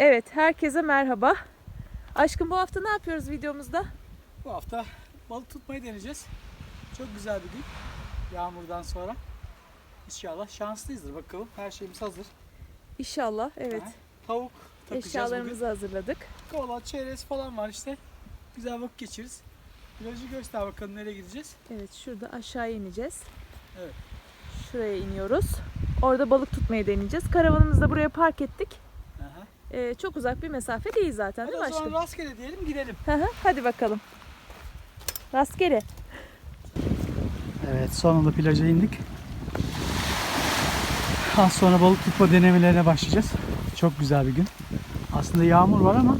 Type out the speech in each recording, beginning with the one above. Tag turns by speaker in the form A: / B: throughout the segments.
A: Evet, herkese merhaba. Aşkım bu hafta ne yapıyoruz videomuzda?
B: Bu hafta balık tutmayı deneyeceğiz. Çok güzel bir gün. Yağmurdan sonra. İnşallah şanslıyızdır bakalım. Her şeyimiz hazır.
A: İnşallah, evet.
B: Ha, Tavuk takacağız
A: Eşyalarımızı hazırladık.
B: bugün. Kola, çerez falan var işte. Güzel vakit geçiririz. Plajı göster bakalım nereye gideceğiz.
A: Evet, şurada aşağı ineceğiz.
B: Evet.
A: Şuraya iniyoruz. Orada balık tutmayı deneyeceğiz. Karavanımızı da buraya park ettik. Ee, çok uzak bir mesafe değil zaten
B: Hadi
A: değil mi
B: o zaman
A: aşkım?
B: rastgele diyelim gidelim.
A: Hı hı, Hadi bakalım. Rastgele.
B: Evet sonunda plaja indik. Az sonra balık tutma denemelerine başlayacağız. Çok güzel bir gün. Aslında yağmur var ama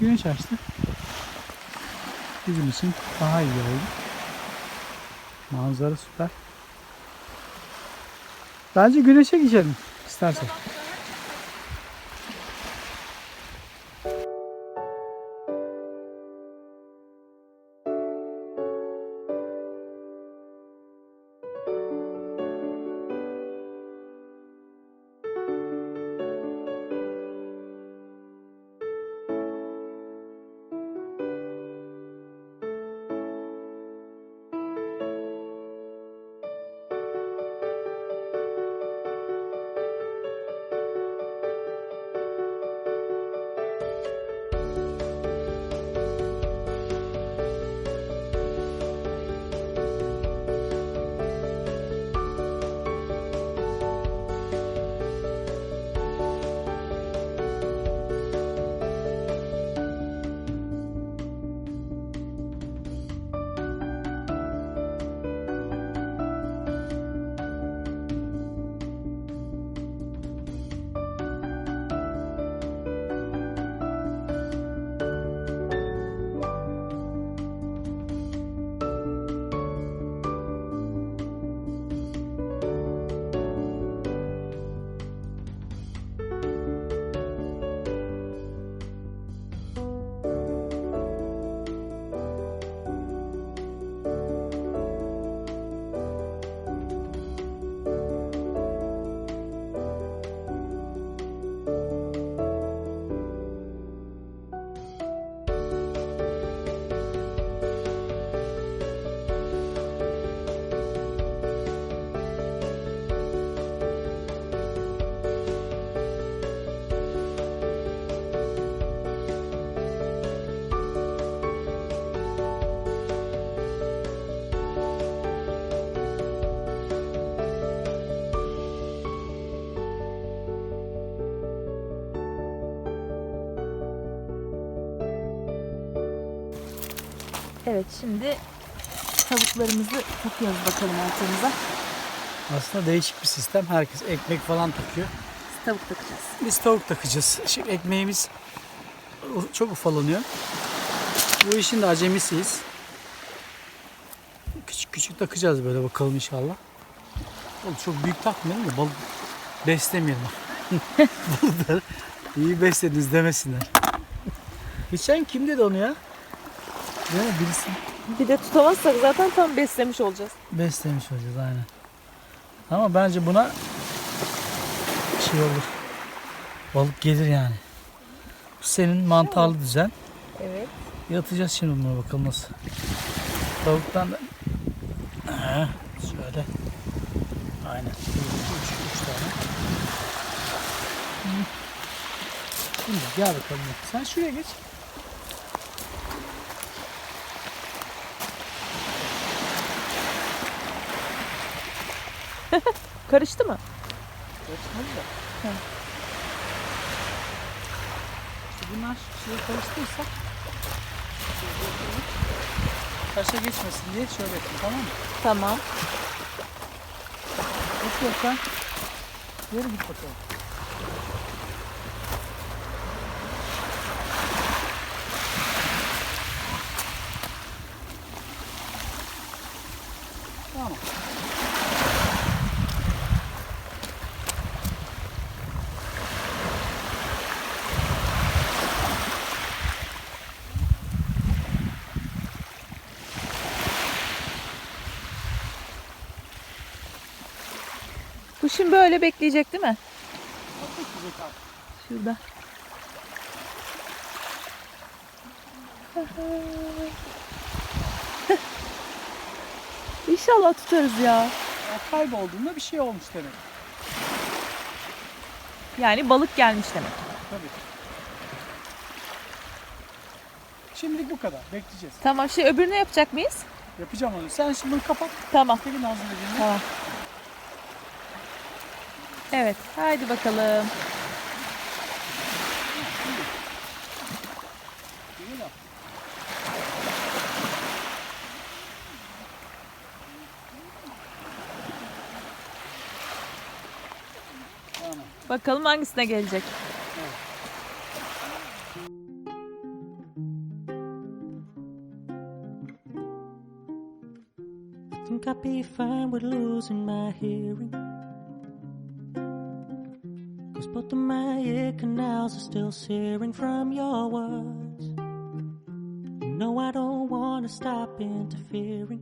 B: güneş açtı. Bizim için daha iyi oldu. Manzara süper. Bence güneşe geçelim istersen.
A: Evet, şimdi tavuklarımızı takıyoruz bakalım ortamıza.
B: Aslında değişik bir sistem. Herkes ekmek falan takıyor.
A: Biz tavuk takacağız.
B: Biz tavuk takacağız. Şimdi ekmeğimiz çok ufalanıyor. Bu işin de acemisiyiz. Küçük küçük takacağız böyle bakalım inşallah. Oğlum çok büyük takmayalım da balık beslemeyelim. Balıkları iyi beslediniz demesinler. Geçen kim dedi onu ya? Değil mi? Birisi
A: Bir de tutamazsak zaten tam beslemiş olacağız.
B: beslemiş olacağız aynen. Ama bence buna şey olur. Balık gelir yani. Bu senin mantarlı düzen.
A: Evet.
B: Yatacağız şimdi buna bakalım nasıl. Tavuktan da Ee, şöyle. Aynen. Üç, üç, üç tane. Hı. Şimdi gel bakalım. Sen şuraya geç.
A: Karıştı mı?
B: Geçmedi de. İşte bunlar şeye karıştıysa taşa geçmesin diye şöyle yapayım tamam mı?
A: Tamam.
B: Yok yok sen geri git bakalım.
A: Şimdi böyle bekleyecek değil mi? Şurada. İnşallah tutarız ya.
B: Kaybolduğunda bir şey olmuş demek.
A: Yani balık gelmiş demek.
B: Tabii. Şimdilik bu kadar. Bekleyeceğiz.
A: Tamam şey öbürünü yapacak mıyız?
B: Yapacağım onu. Sen şimdi bunu kapat.
A: Tamam.
B: Ağzını dinle.
A: Tamam. Evet, haydi bakalım. Bakalım hangisine gelecek.
C: think I'd be fine with losing my hearing. Cause the ear canals are still searing from your words. You know I don't wanna stop interfering.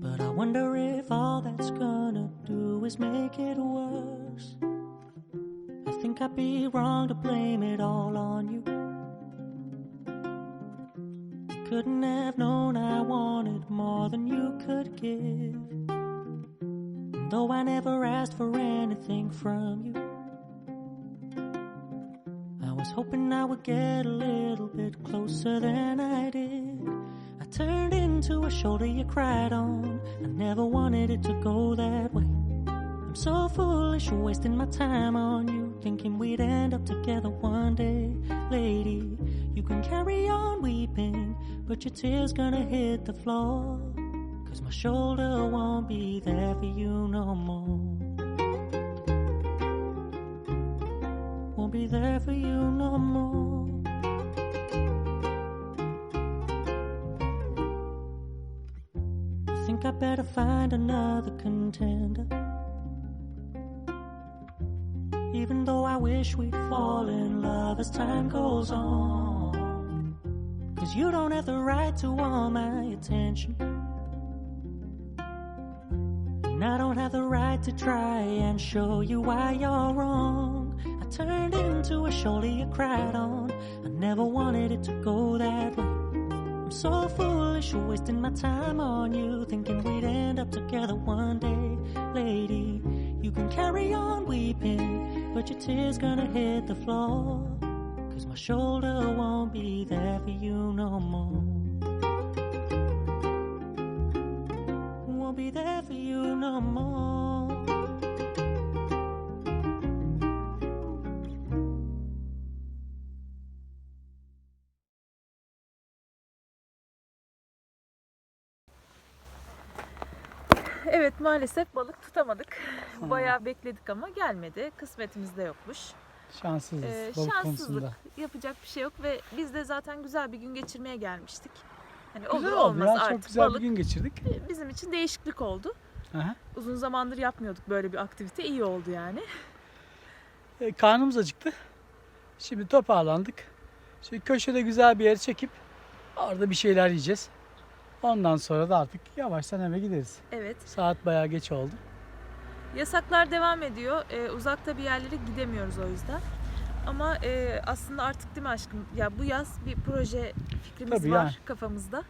C: But I wonder if all that's gonna do is make it worse. I think I'd be wrong to blame it all on you. couldn't have known I wanted more than you could give. Though I never asked for anything from you, I was hoping I would get a little bit closer than I did. I turned into a shoulder you cried on. I never wanted it to go that way. I'm so foolish, wasting my time on you, thinking we'd end up together one day. Lady, you can carry on weeping, but your tears gonna hit the floor. Cause my shoulder won't be there for you no more. Won't be there for you no more. I think I better find another contender. Even though I wish we'd fall in love as time goes on. Cause you don't have the right to all my attention. And I don't have the right to try and show you why you're wrong. I turned into a shoulder you cried on. I never wanted it to go that way. I'm so foolish, wasting my time on you, thinking we'd end up together one day. Lady, you can carry on weeping, but your tears gonna hit the floor. Cause my shoulder won't be there for you no more.
A: Evet maalesef balık tutamadık. Bayağı bekledik ama gelmedi. Kısmetimizde yokmuş.
B: Şanssızız
A: Ee,
B: balık
A: şanssızlık.
B: konusunda.
A: Yapacak bir şey yok ve biz de zaten güzel bir gün geçirmeye gelmiştik. Hani
B: Güzel
A: olur
B: oldu
A: olmaz
B: ya.
A: artık
B: Çok güzel
A: balık
B: bir gün geçirdik.
A: bizim için değişiklik oldu.
B: Aha.
A: Uzun zamandır yapmıyorduk böyle bir aktivite. İyi oldu yani.
B: E, karnımız acıktı. Şimdi toparlandık. Şimdi köşede güzel bir yer çekip orada bir şeyler yiyeceğiz. Ondan sonra da artık yavaştan eve gideriz.
A: Evet.
B: Saat bayağı geç oldu.
A: Yasaklar devam ediyor. Ee, uzakta bir yerlere gidemiyoruz o yüzden. Ama e, aslında artık değil mi aşkım? Ya bu yaz bir proje fikrimiz
B: Tabii
A: var
B: yani.
A: kafamızda.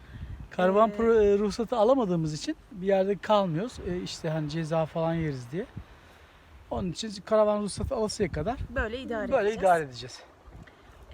B: Karavan
A: Ee,
B: pro- e, ruhsatı alamadığımız için bir yerde kalmıyoruz. E, işte hani ceza falan yeriz diye. Onun için karavan ruhsatı alasıya kadar
A: Böyle idare
B: böyle
A: edeceğiz.
B: idare edeceğiz.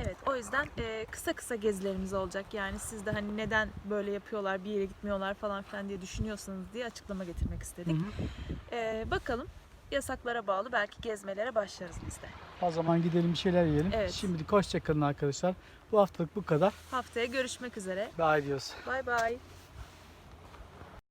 A: Evet o yüzden e, kısa kısa gezilerimiz olacak. Yani siz de hani neden böyle yapıyorlar, bir yere gitmiyorlar falan filan diye düşünüyorsanız diye açıklama getirmek istedik.
B: Hı hı.
A: E, bakalım yasaklara bağlı belki gezmelere başlarız biz de.
B: O zaman gidelim bir şeyler yiyelim.
A: Evet.
B: Şimdilik hoşçakalın arkadaşlar. Bu haftalık bu kadar.
A: Haftaya görüşmek üzere.
B: Bye diyoruz.
A: Bay bay.